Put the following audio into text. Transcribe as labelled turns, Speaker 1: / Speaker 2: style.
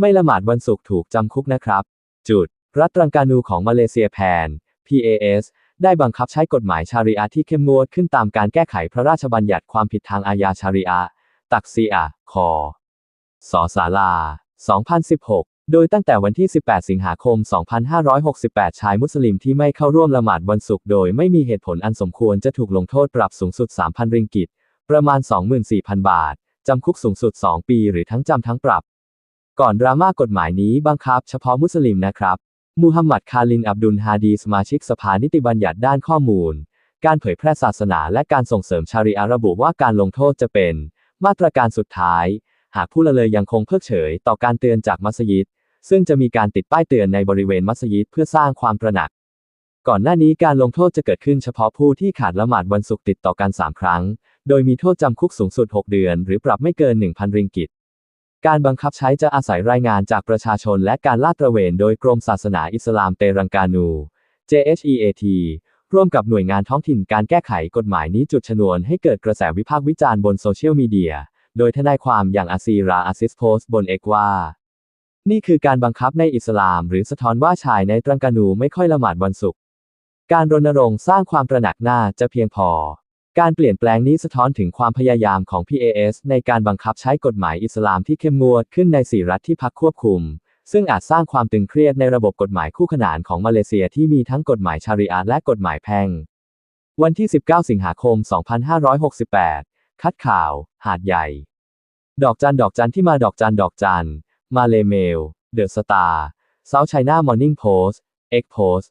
Speaker 1: ไม่ละหมาดวันศุกร์ถูกจำคุกนะครับ จุด รัฐตรังกานูของมาเลเซียแพน PAS ได้บังคับใช้กฎหมายชาริอะที่เข้มงวดขึ้นตามการแก้ไขพระราชบัญญัติความผิดทางอาญาชาริอะตักซีอะคอสอสาลา 2016 โดยตั้งแต่วันที่ 18 สิงหาคม 2568 ชายมุสลิมที่ไม่เข้าร่วมละหมาดวันศุกร์โดยไม่มีเหตุผลอันสมควรจะถูกลงโทษปรับสูงสุด 3,000 ริงกิต ประมาณ 24,000 บาท จำคุกสูงสุด 2 ปี หรือทั้งจำทั้งปรับ ก่อนดราม่ากฎหมายนี้บังคับเฉพาะมุสลิมนะครับ มูฮัมหมัดคาลินอับดุลฮาดีสมาชิกสภานิติบัญญัติด้านข้อมูล การเผยแพร่ศาสนาและการส่งเสริมชาริอะห์ระบุว่าการลงโทษจะเป็น มาตรการสุดท้าย หากผู้ละเลยยังคงเพิกเฉยต่อการเตือนจากมัสยิด ซึ่งจะมีการติดป้ายเตือนในบริเวณมัสยิดเพื่อสร้างความตระหนัก ก่อนหน้านี้การลงโทษจะเกิดขึ้นเฉพาะผู้ที่ขาดละหมาดวันศุกร์ติดต่อกัน3ครั้ง โดยมีโทษจำคุกสูงสุด 6 เดือน หรือปรับไม่เกิน 1,000 ริงกิต การบังคับใช้จะอาศัยรายงานจากประชาชนและการลาดตระเวนโดยกรมศาสนาอิสลามเตรังกานู JHEAT ร่วมกับหน่วยงานท้องถิ่นการแก้ไขกฎหมายนี้จุดชนวนให้เกิดกระแสวิพากษ์วิจารณ์บนโซเชียลมีเดีย โดยทนายความอย่างอาซีราอาซิสโพสบนเอกว่า นี่คือการบังคับในอิสลาม หรือสะท้อนว่าชายในตรังกานูไม่ค่อยละหมาดวันศุกร์ การรณรงค์สร้างความตระหนักหน่าจะเพียงพอ การเปลี่ยนแปลงนี้สะท้อนถึงความพยายามของ PAS ในการบังคับใช้กฎหมายอิสลามที่เข้มงวดขึ้นในสี่รัฐที่พักควบคุม ซึ่งอาจสร้างความตึงเครียดในระบบกฎหมายคู่ขนานของมาเลเซียที่มีทั้งกฎหมายชาริอะห์และกฎหมายแพ่ง วันที่ 19 สิงหาคม 2568 คัดข่าว หาดใหญ่ ดอกจันดอกจันที่มาดอกจันดอกจัน มาเลเมล เดอะสตาร์เซาท์ไชน่ามอร์นิ่งโพสต์เอ็กโพสต์